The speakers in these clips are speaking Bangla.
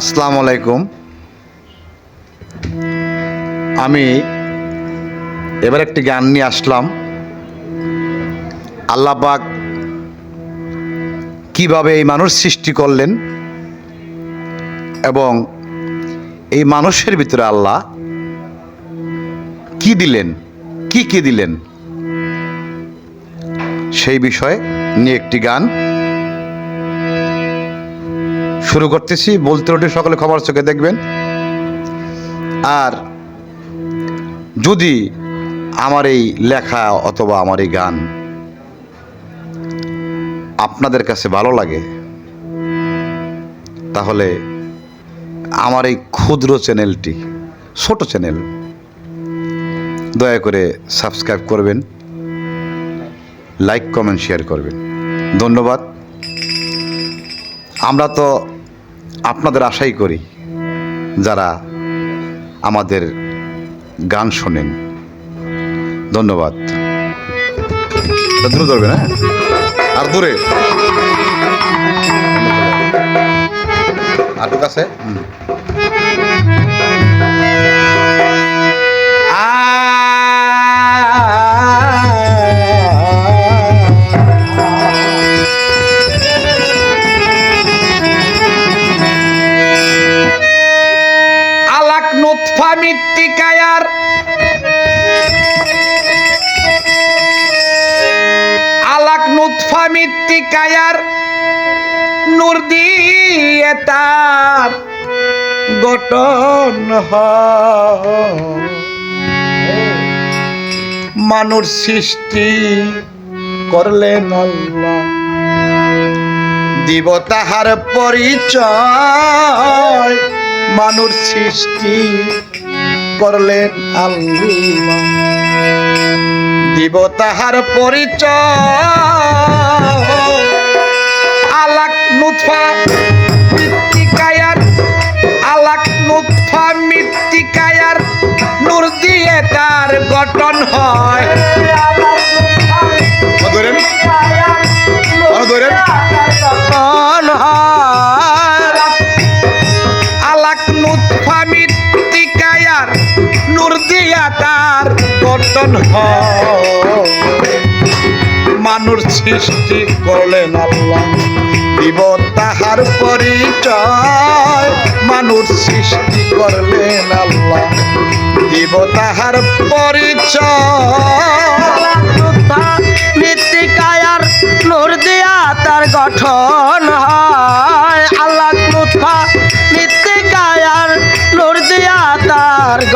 আসসালামু আলাইকুম। আমি এবার একটি গান নিয়ে আসলাম। আল্লাহ পাক কীভাবে এই মানুষ সৃষ্টি করলেন এবং এই মানুষের ভিতরে আল্লাহ কি দিলেন, কি কি দিলেন, সেই বিষয়ে নিয়ে একটি গান শুরু করতেছি। বলতে ওঠে সকলে খবর চোখে দেখবেন। আর যদি আমার এই লেখা অথবা আমার এই গান আপনাদের কাছে ভালো লাগে, তাহলে আমার এই ক্ষুদ্র চ্যানেলটি, ছোট চ্যানেল, দয়া করে সাবস্ক্রাইব করবেন, লাইক, কমেন্ট, শেয়ার করবেন। ধন্যবাদ। আমরা তো আপনাদের আশাই করি যারা আমাদের গান শোনেন। ধন্যবাদ। ধরবেন হ্যাঁ? আর দূরে আর কাছে হুম। মৃত্তিকায়ার নূর দিয়ে তার গঠন। মানুষ সৃষ্টি করলেন দিব তাহার পরিচয়। মানুষ সৃষ্টি করলেন আল্লাহ। দিব তাহার পরিচয়। আলাক নুৎফা মৃত্তিকায়ার আলাক নুৎফা মৃত্তিকায়ার নূর দিয়ে তার গঠন হয়। ধরেন। ধরেন। নূর দিয়া তার গঠন হয়। মানুষ সৃষ্টি করলেন আল্লাহ। দিব তাহার পরিচয়, মানুষ সৃষ্টি করলেন আল্লাহ। দিব তাহার পরিচয়। মৃত্তিকায়ার নূর দিয়া তার গঠন হয়।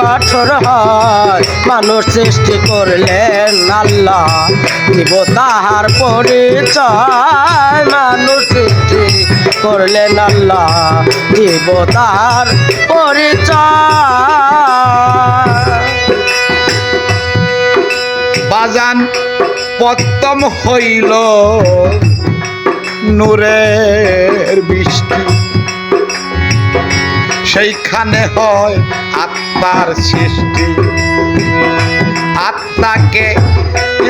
গঠন হয়। মানুষ সৃষ্টি করলেন আল্লাহ দিব তাহার পরিচয়। মানুষ সৃষ্টি করলেন আল্লাহ দিব তার পরিচয়। বাজান পত্তম হইল নূরের বৃষ্টি। সেইখানে হয় আত্মার সৃষ্টি। আত্মাকে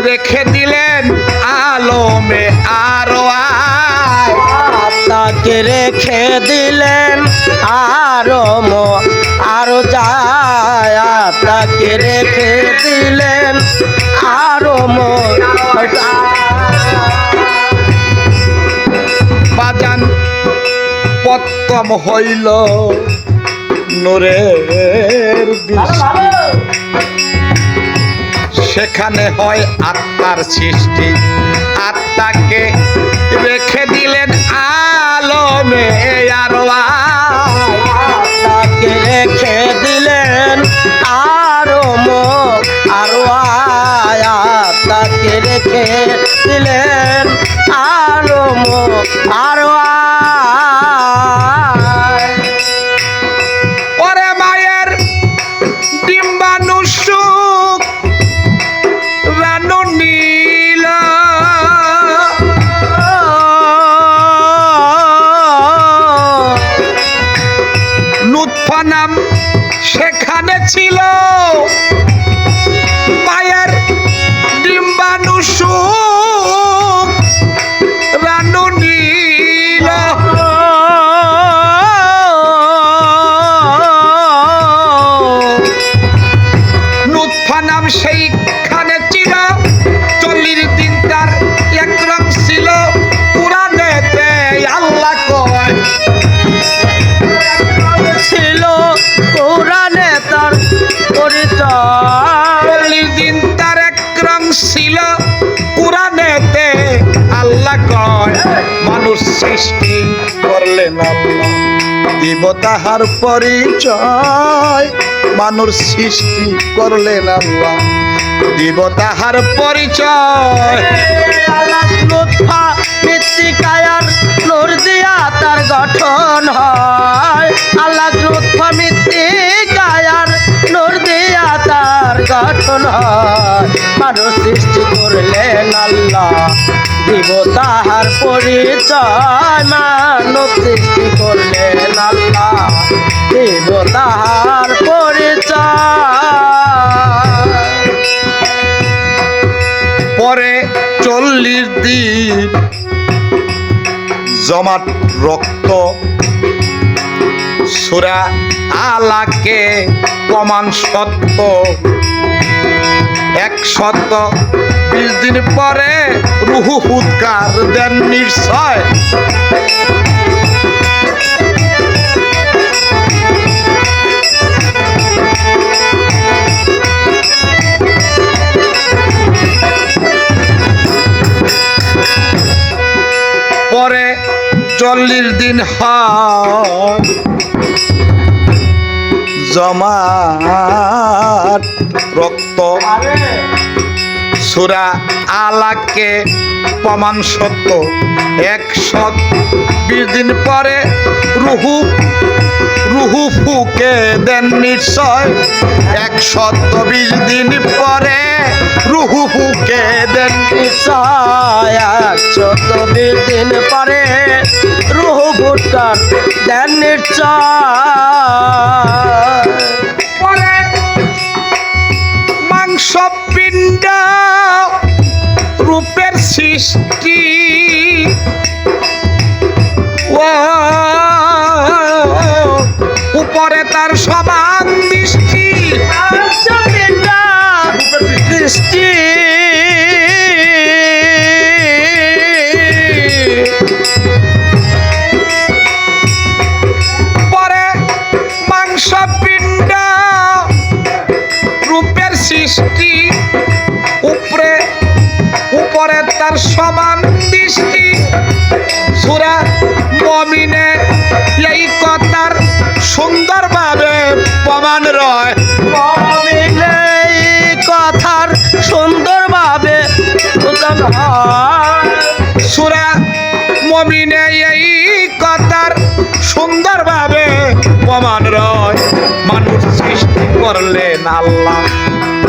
রেখে দিলেন আলমে আরও আয় তাকে রেখে দিলেন আরও আরও যায় তাকে রেখে দিলেন আরও বাজান পত্তম হইল। নূরের বৃষ্টি সেখানে হয় আত্মার সৃষ্টি। আত্মাকে রেখে দিলেন আলমে আরও দিব তাহার পরিচয়, মানুষ সৃষ্টি করলেন আল্লাহ। দিব তাহার পরিচয়। মৃত্তিকায়ার দিয়া তার গঠন হয়। আল্লাহ মৃত্তিকায়ার নূর দিয়া তার গঠন মানুষ সৃষ্টি করলেন আল্লাহ দিব তাহার পরিচয়, মানব সৃষ্টি করলেন আল্লাহ দিব তাহার পরিচয়। পরে চল্লিশ দিন জমাট রক্ত সুরা আলাকে প্রমাণ সত্য। এক শত বিশ দিন পরে রুহু হুৎকার দেন নিশ্চয়। পরে চল্লিশ দিন হয়। জমাট রক্ত সুরা আলাকে প্রমাণ সত্য। এক একশো বিশ দিন পরে রুহু রুহু ফুকে দেন নিশ্চয়। একশত বিশ দিন পরে রুহু ফুকে দেন চোদ্দ বিশ দিন পরে রুহু ভুটকার দেন নিশ্চয়। পিণ্ড রূপের সৃষ্টি। ও উপরে তার সমান দৃষ্টি দৃষ্টি আল্লাহ।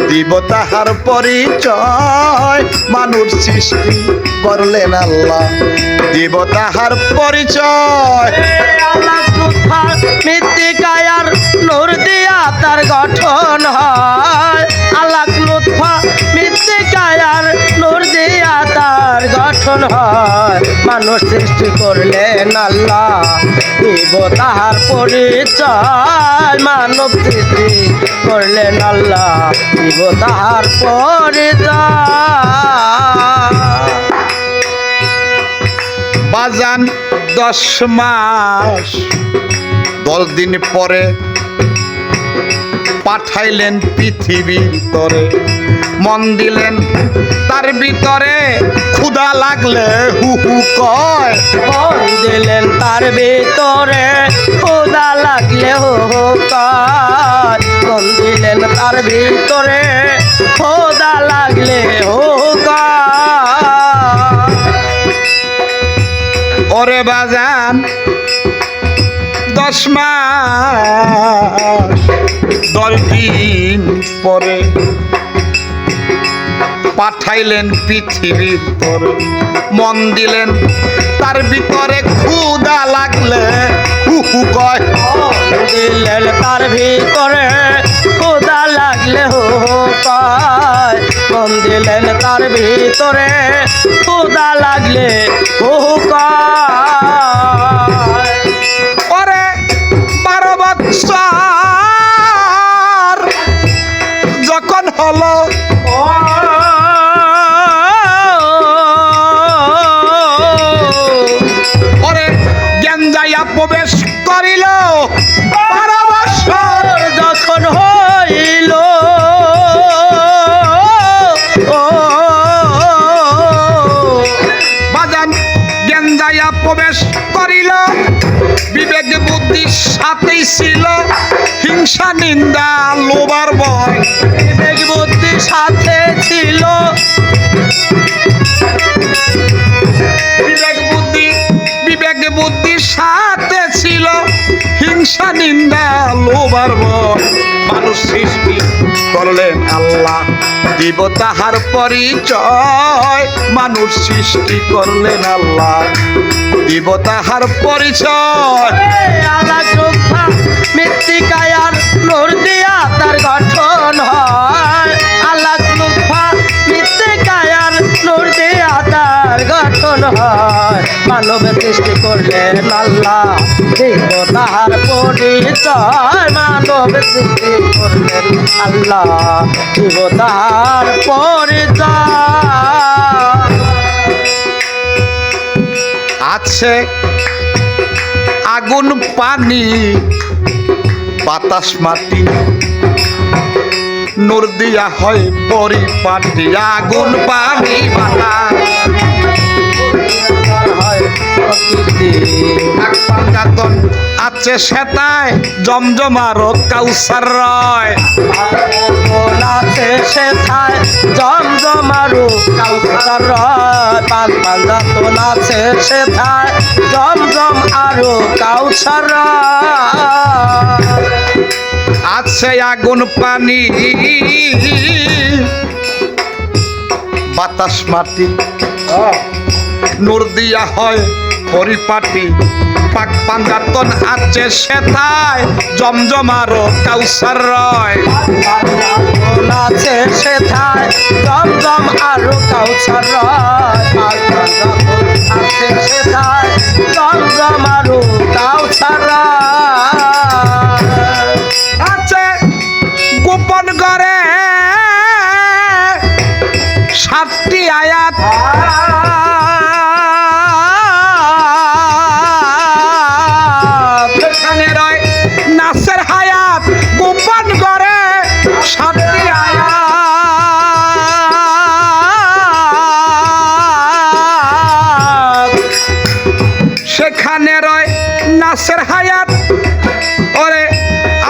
দিব তাহার পরিচয়, মানুষ সৃষ্টি করলেন আল্লাহ। দিব তাহার পরিচয়। মৃত্তিকায়ার নূর দিয়া তার গঠন হয়। হয়। মানুষ সৃষ্টি করলেন আল্লাহ দিব তাহার পরিচয়। মানব সৃষ্টি করলেন আল্লাহ দিব তাহার পরিচয়। বাজান দশ মাস, দশ দিন পরে পাঠাইলেন পৃথিবীর তরে মন দিলেন তার ভিতরে। ক্ষুধা লাগলে হু হু কয়। মন দিলেন তার ভিতরে। খোদা লাগলে হোকার মন দিলেন তার ভিতরে। খোদা লাগলে হোকার ওরে বাজান দশ মাস দশ দিন পরে পাঠাইলেন পৃথিবীর তরে মন দিলেন, তার ভিতরে ক্ষুদা লাগলে। হু হু, কয় দিলেন, তার ভিতরে খোদা লাগলে হোকার মন দিলেন, তার ভিতরে খোদা লাগলে হোকার ওরে সাথেই ছিল হিংসা নিন্দা লোবার বয় বিবেক সাথে ছিল। বিবেক বুদ্ধি বিবেক বুদ্ধির সাথে হিংসা নিন্দা লোবার মানুষ সৃষ্টি করলেন আল্লাহ। দিব তাহার পরিচয়। মানুষ সৃষ্টি করলেন আল্লাহ। দিব তাহার পরিচয়। আলা যোদ্ধা মৃত্তিকায়ার নূর দিয়া তার গঠন হয়। আল্লাহ যোদ্ধা মৃত্তিকায়ার নূর দিয়া তার গঠন হয়। মানব সৃষ্টি করলেন আল্লাহ দিব তাহার পরিচয়, মানব সৃষ্টি করলেন আল্লাহ। দিব তাহার পরিচয়। আছে আগুন, পানি, বাতাস, মাটি। নূর দিয়া হয় পরিপাটি, আগুন, পানি, বাতাস। হয় প্রকৃতি কাতন আছে সেতায় জমজমার কাউসার রয়। নাচে সেথায় জমজমারু কাউসার রয়। পাঁচ পাঁচা নাচে সেথায় জমজম আরও কাউসার আছে আগুন পানি। বাতাস মাটি। নূর দিয়া হয়। পরিপাটি। পাক পাঞ্জাতন আছে সেথায়, জমজমারো কাউসার রয়। আছে সেথায়, জমজম আরও কাউসার রয়। আছে সেথায়, জমজম আরও কাউসার রয়। সেখানে রয় নাসের হায়াত। ওরে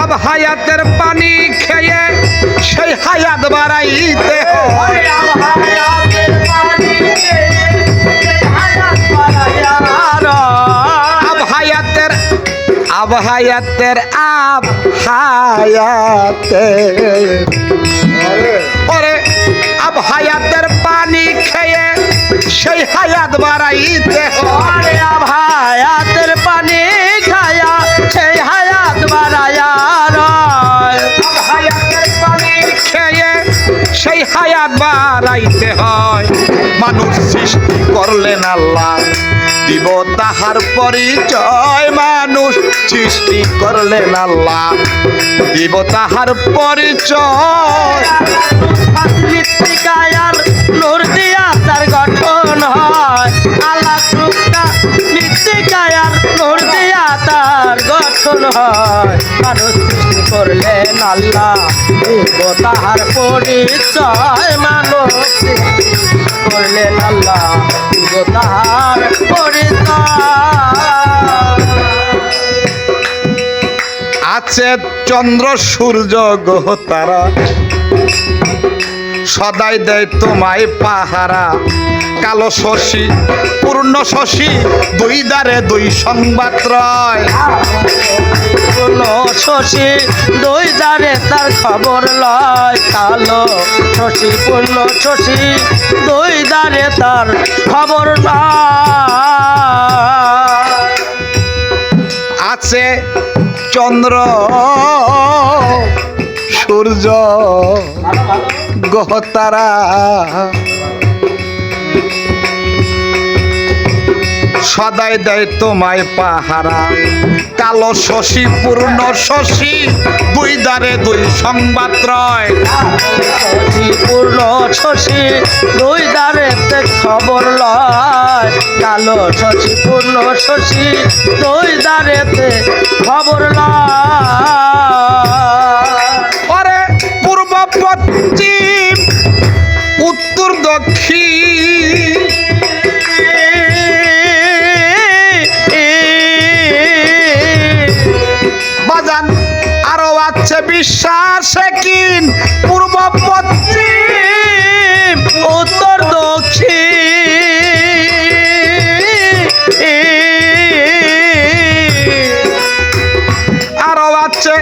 আব হায়াতের পানি খেয়ে সেই হায়াত বাড়াইতে হয়। আব হায়াতের আব হায়াতের। ওরে আব হায়াতের পানি খেয়ে সেই হায়াত বাড়াইতে হয়। হায়াতের পানি খায়া সেই হায়াত বাড়ায়া হায়াতের পানি খেয়ে সেই হায়াত বাড়াইতে হয়। মানুষ সৃষ্টি করলেন আল্লাহ, দিব তাহার পরিচয়। মানুষ সৃষ্টি করলেন আল্লাহ, দিব তাহার পরিচয়। নূর দিয়া তার গঠন হয়। রূপটা মৃত্তিকায়ার নূর দিয়া তার গঠন হয়। মানুষ সৃষ্টি করলেন আল্লাহ দিব তাহার পরিচয়। মানব সৃষ্টি করলেন আল্লাহ তাহার পরিচয়। আছে চন্দ্র সূর্য, গ্রহ, তারা। সদাই দেয় তোমায় পাহারা। কালো শশী, পূর্ণ শশী, দুই দ্বারে দুই সংবাদ রয়। পূর্ণ শশী, দুই দ্বারে তার খবর লয়। কালো শশী, পূর্ণ শশী, দুই দ্বারে তার খবর আছে চন্দ্র, সূর্য। গহতারা। সদাই দেয় তোমায় পাহারা। কালো শশী, পূর্ণ শশী, দুই দ্বারে দুই সংবাদ রয়। পূর্ণ শশী, দুই দ্বারে খবর লয়। কালো শশী, পূর্ণ শশী, দুই তে খবর লয়। পশ্চিম, উত্তর দক্ষিণ। আরও আছে বিশ্বাস কিন পূর্ব পশ্চিম, উত্তর দক্ষিণ। আরও আছে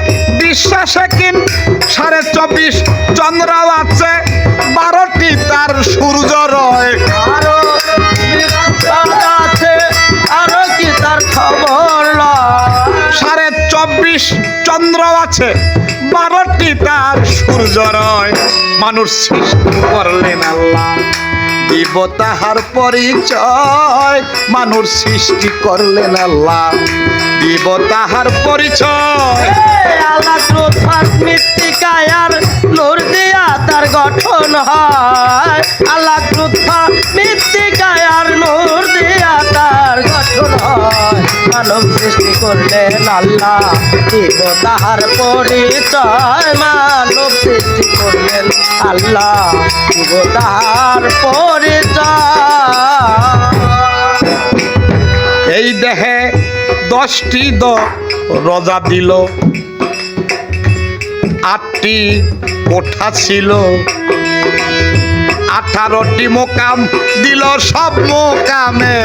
বিশ্বাস কিন সাড়ে চব্বিশ সূর্য রয় খবর? সাড়ে চব্বিশ চন্দ্র আছে, বারোটি তার সূর্য রয়। মানুষ সৃষ্টি করলেন আল্লাহ দিব তাহার পরিচয়। মানুষ সৃষ্টি করলেন আল্লাহ দিব তাহার পরিচয়। আল্লাহ মৃত্তিকায়ার তার গঠন হয়। আল্লাহ ক্রোধা মৃত্তিকায়ার নূর দিয়া তার গঠন হয়। মানব সৃষ্টি করলেন আল্লাহ দিব তাহার পরিচয়। মানব সৃষ্টি করলেন আল্লাহ দিব তাহার পরিচয়। এই দেহে দশটি দ রজা দিল। আটটি কোঠা ছিল। আঠারোটি মোকাম দিল সব মোকামে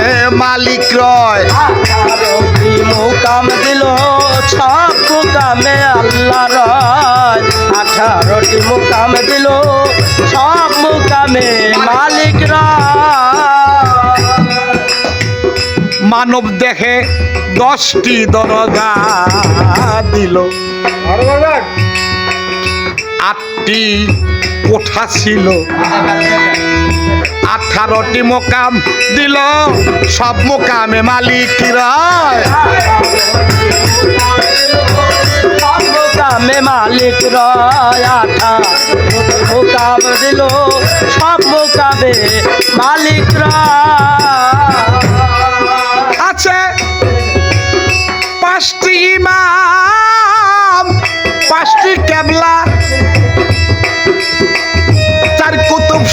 মালিক রয়। আঠারোটি মুকাম দিল সব মুকামে আল্লাহ রয়। আঠারোটি মোকাম দিল সব মুকামে মালিক রয়। মানব দেখে দশটি দরজা দিল। আটটি কোঠা ছিল। আঠারোটি মোকাম দিল সব মোকামে মালিক রয় সব মুকামে মালিক রয় আঠারোটি মুকাম দিল সব মুকামে মালিক রয় আছে পাঁচটি ইমাম পাঁচটি কেবলা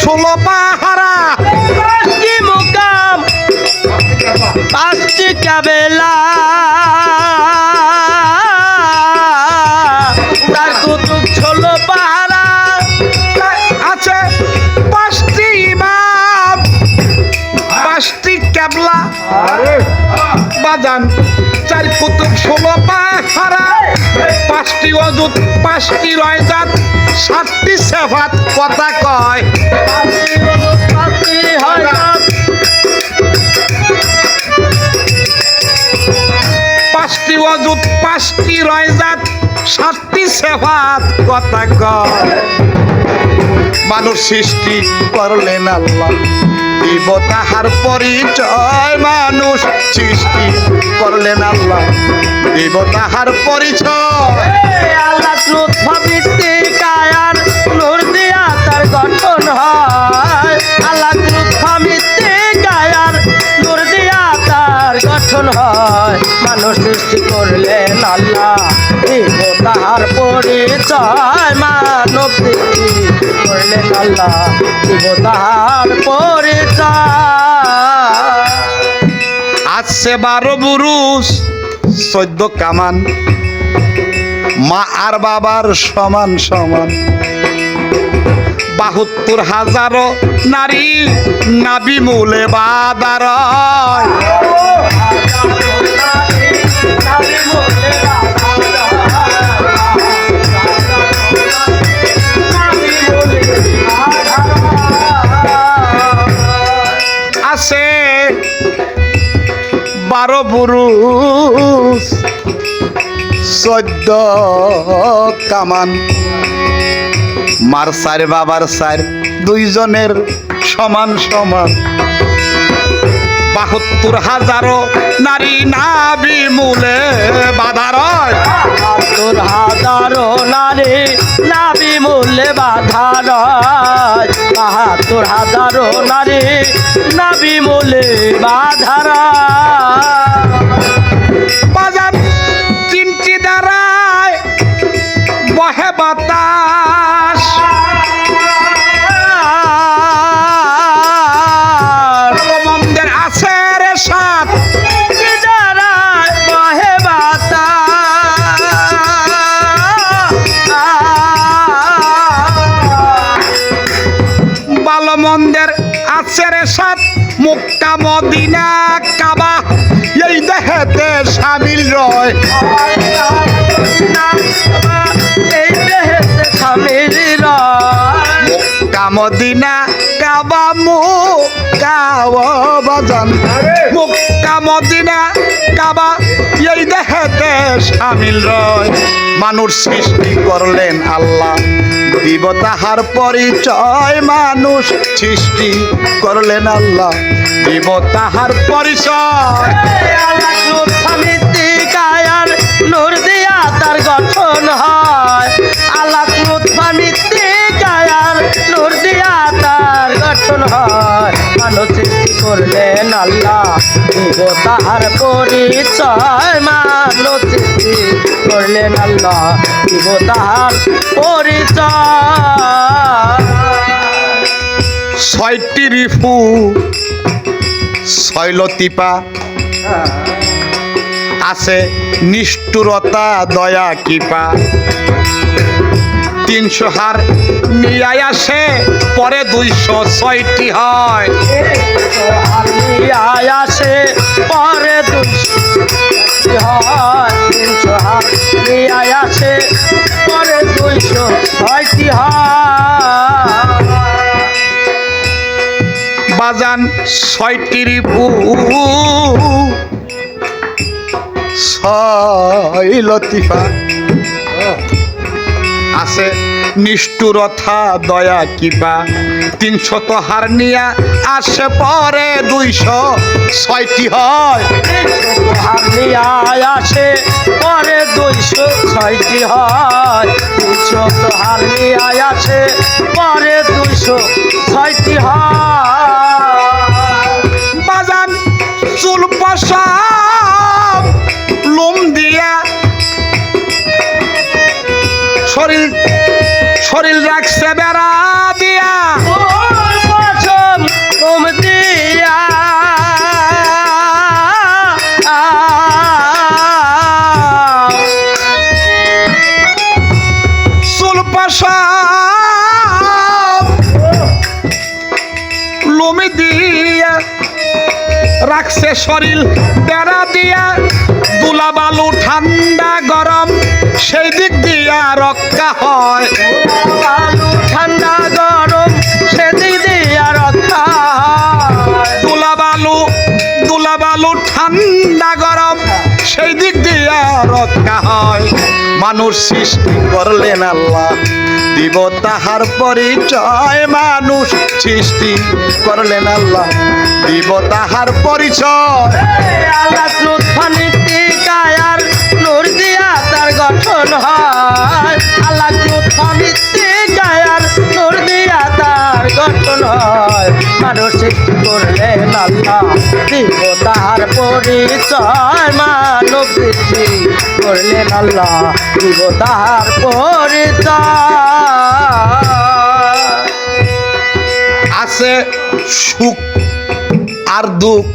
ষোলো পাহারা। পাঁচটি মুকাম? পাঁচটি কাবেলা তার কুতুব ষোলো পাহারা। আছে পাঁচটি ইমাম। পাঁচটি কেবলা বাজান চার কুতুব ষোলো পাহারা। পাঁচটি অজুত পাঁচটি রয়জাত। সাতটি সেফাত কথা কয়। পাঁচটি অজুত পাঁচটি রয়জাত সাতটি সেফাত কথা মানুষ সৃষ্টি করলেন আল্লাহ। দিব তাহার পরিচয় মানুষ সৃষ্টি করলেন আল্লাহ। দিব তাহার পরিচয়। আল্লাহ নূর দিয়া তার গঠন হয়। তাহার পরিচয় মানব করলেন আল্লাহ দিব তাহার পরিচয়। আসছে বারো বুরুষ চোদ্দ কামান। মা আর বাবার সমান সমান। বাহাত্তর হাজারো নারী নাবি মূলে বাদার বারো পুরুষ চোদ্দ কামান। মার সার বাবার সার দুইজনের সমান সমান। বাহাত্তর হাজারো নারী নাবি মূলে বাধারয় তোর হাজারো নারী নাবি মূল্যে বাধার বাহাত্তর হাজারো নারী নাবি মূল্যে বাধার বাজার তিনটি দ্বারায় বহে বাতাস। আছে রে সাত মুক্কা মদিনা কাবা। এই দেহেতে সামিল রয়। এই দেহেতে স্বামীর রয়। কামদিনা কাবামু কাওয়া বাজান মুখ কামদিনা কাবা এই দেহেতে সামিল রয়। মানুষ সৃষ্টি করলেন আল্লাহ। দিব তাহার পরিচয় মানুষ সৃষ্টি করলেন আল্লাহ। দিব তাহার পরিচয়। কায়ার নূর দিয়া তার গঠন হয়। আল্লাহ কায়ার নূর দিয়া তার গঠন হয়। মানুষ করলেন আল্লাহ। দিব তাহার পরিচয় মানুষ করলেন আল্লাহ? দিব তাহার পরিচয়। ছয়টি রিফু ছয়লতিপা আছে নিষ্ঠুরতা, দয়া, কৃপা। তিনশো হার নিয়ে আসে, পরে দুইশো ছয়টি হয়। আয় আসে, পরে দুইশো হয়। তিনশো হাত আয় আসে, পরে দুইশো ছয়টি হয়। বাজান ছয়টি রিফু ছয় লতিফা। আছে। নিষ্ঠুরথা, দয়া কিবা তিনশত হার নিয়া আসে পরে দুইশো ছয়টি হয়। হারিয়ায় আসে পরে দুইশো ছয়টি হয়। দুইশো তো হারিয়ায় আসে পরে দুইশো ছয়টি হয়। বাজান, চুল পশাব শরীর শরীর রাখছে বেড়া দিয়া। লুমি রাখছে শরীর বেড়া দিয়া। দুলা বালু ঠান্ডা গরম সেই দিক দিয়া রক্ষা হয়। আলু ঠান্ডা গরম সেদিক দিয়া রক্ষা। দুলা বালু দুলা বালু ঠান্ডা গরম সেই দিক দিয়া রক্ষা হয়। মানুষ সৃষ্টি করলেন আল্লাহ, দিব তাহার পরিচয় মানুষ সৃষ্টি করলেন আল্লাহ, দিব তাহার পরিচয়। আল্লাহ নূর দিয়া তার গঠন হয়। তার দিব পরিচয়। মানব করলেন আল্লাহ, দিব তার পরিচয়। আছে সুখ আর দুঃখ,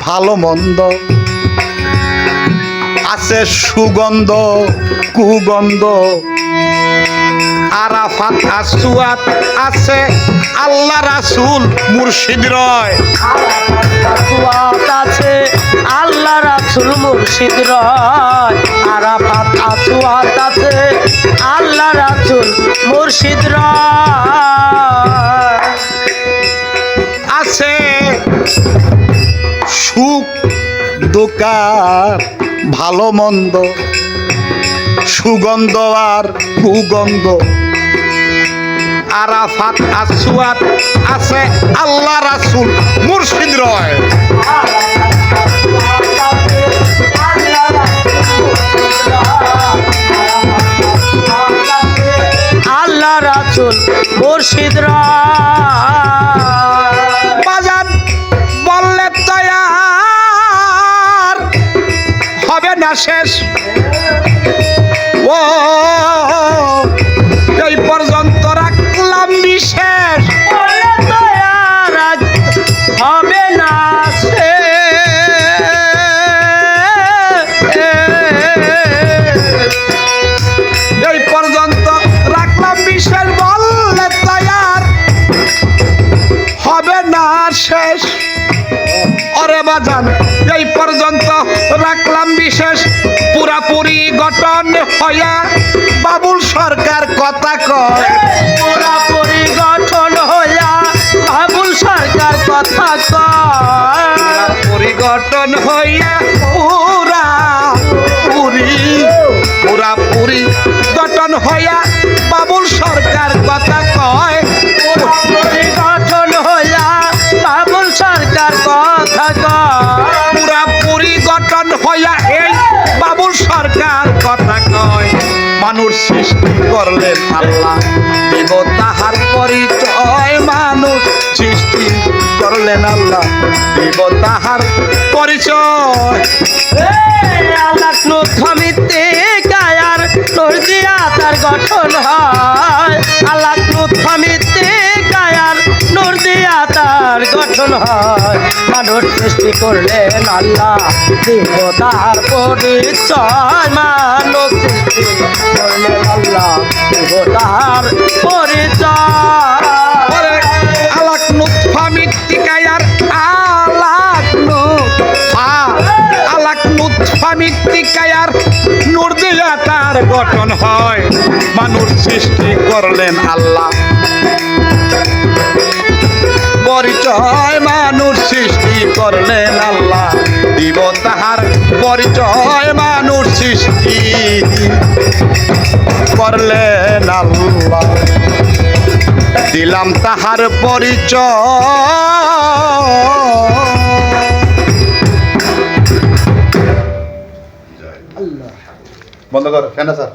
ভালো মন্দ। আছে সুগন্ধ, কুগন্ধ। আরাফাত আসুয়াত আছে আল্লাহ রাসুল মুর্শিদ রয়। আরাফাত আছে আল্লাহ রাসুল মুর্শিদ রয়। আরাফাত আসুয়াত আছে আল্লাহ রাসুল মুর্শিদ রয়। আছে সুখ দোকার ভালো মন্দ সুগন্ধ আর কুগন্ধ আরাফাত আসুয়াত আছে আল্লাহ রাসুল মুর্শিদ রয়। আল্লাহ রাসুল মুর্শিদ রয়। হইয়া বাবুল সরকার কথা কয়। পুরা পরিগঠন হইয়া বাবুল সরকার কথা কয়। পরিগঠন হইয়া পুরা পুরি পুরা পুরি গঠন হইয়া বাবুল সরকার কথা কয়। পরিগঠন হইয়া বাবুল সরকার কথা কয়। পুরা পুরি গঠন হইয়া সরকার কথা কয়, মানুষ সৃষ্টি করলেন আল্লাহ দেব তাহার পরিচয়। মানুষ সৃষ্টি করলেন আল্লাহ দেব তাহার পরিচয়। আল্লাহ সমিতি তার গঠন হয়। মানুষ সৃষ্টি করলেন আল্লাহ দিব তার পরিচয়, মানব সৃষ্টি করলেন আল্লাহ দিব তার পরিচয়। আলাক নুৎফা মৃত্তিকায়ার আলাক আলাক নুৎফা মৃত্তিকায়ার তার গঠন হয়। মানুষ সৃষ্টি করলেন আল্লাহ। পরিচয় মানুষ সৃষ্টি করলেন আল্লাহ। দিব তাহার পরিচয় মানুষ সৃষ্টি করলেন আল্লাহ। দিলাম তাহার পরিচয়। বন্ধ কর ফ্যানটা স্যার?